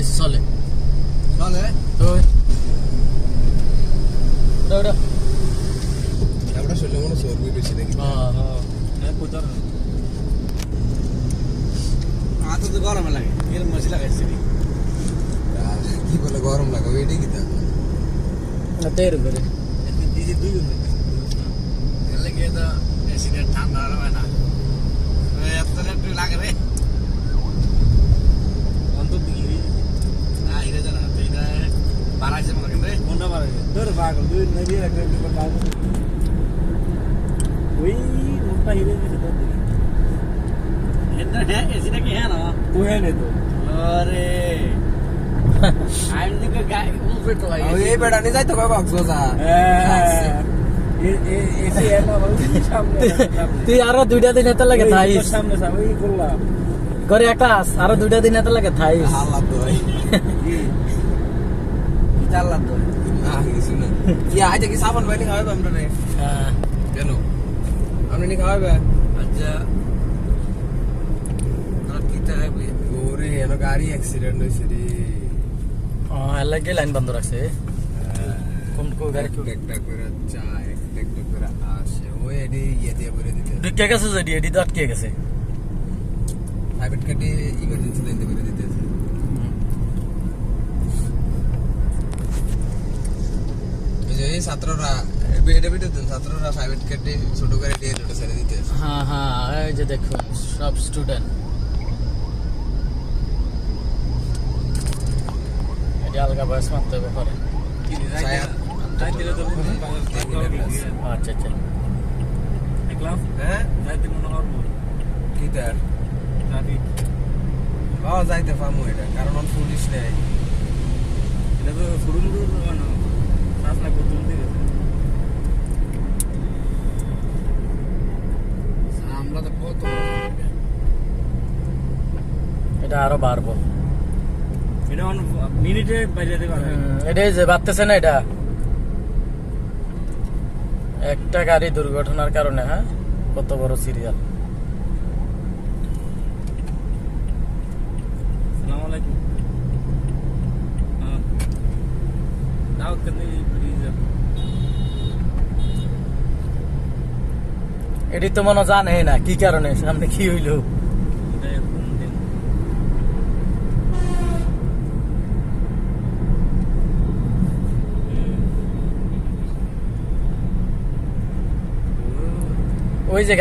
Esse sale. Sale? Dove? Dove? അവിടെ ചൊല്ലുമ്പോൾ soap വെച്ചിട്ടുണ്ടെങ്കിൽ হাতত গরম লাগে এর মজি লাগাইছে কি বলে গরম লাগে ওইটাই কি তাতে দুই পাগল দুই নদী একটা ওই মুখটা হিরে দিছে তোর দিকে হ্যাঁ এসিটা কি হ্যাঁ না তুই হ্যাঁ তো আরে আমি দিকে গাই তো এই তুই দুইটা দিন এত লাগে থাইস করে একটা আরও দুইটা দিন এত লাগে থাইস ভাই চাল্লাম তো কিছু না। কি আজ কি সাবান বাইনি খাওয়াবে আমরা রে কেন? আমরা নি খাওয়াবে আচ্ছা। কি তাই ওরে এনো গাড়ি অ্যাক্সিডেন্ট হইছে রে। লাগে লাইন বন্ধ রাখছে? কোন কোন গাড়ি একটা একটা করে চায় একটা করে আসে। ওই এডি ইয়ে দিয়ে করে দিতে ঢুকে গেছে যদি? এডি তো আটকে গেছে। প্রাইভেট কাটে ইমার্জেন্সি লাইন করে দিতে ওই যে এই ছাত্ররা ছাত্ররা প্রাইভেট কাটে ছোট করে দিয়ে রোডে ছেড়ে দিতে। হ্যাঁ হ্যাঁ এই যে দেখুন সব স্টুডেন্ট এটা আলগা বয়স মারতে হবে পরে আচ্ছা আচ্ছা। দেখলাম হ্যাঁ রাইতে মনে করব কি তার ট্রাফিক ও যাইতে এটা কারণ অন পুলিশ নেই এটা তো শুরু মানে শ্বাস না করতে বলতে গেছে আমরা তো কত এটা আরও বাড়বো। এটা মিনিটে পারবে এটাই যে বাড়তেছে না এটা? একটা গাড়ি দুর্ঘটনার কারণে হ্যাঁ? কত বড় সিরিয়াল আলাইকুম। দাও কেন এটি তো মনে জানে না কি কারণে? সামনে কি হইল? ওই যে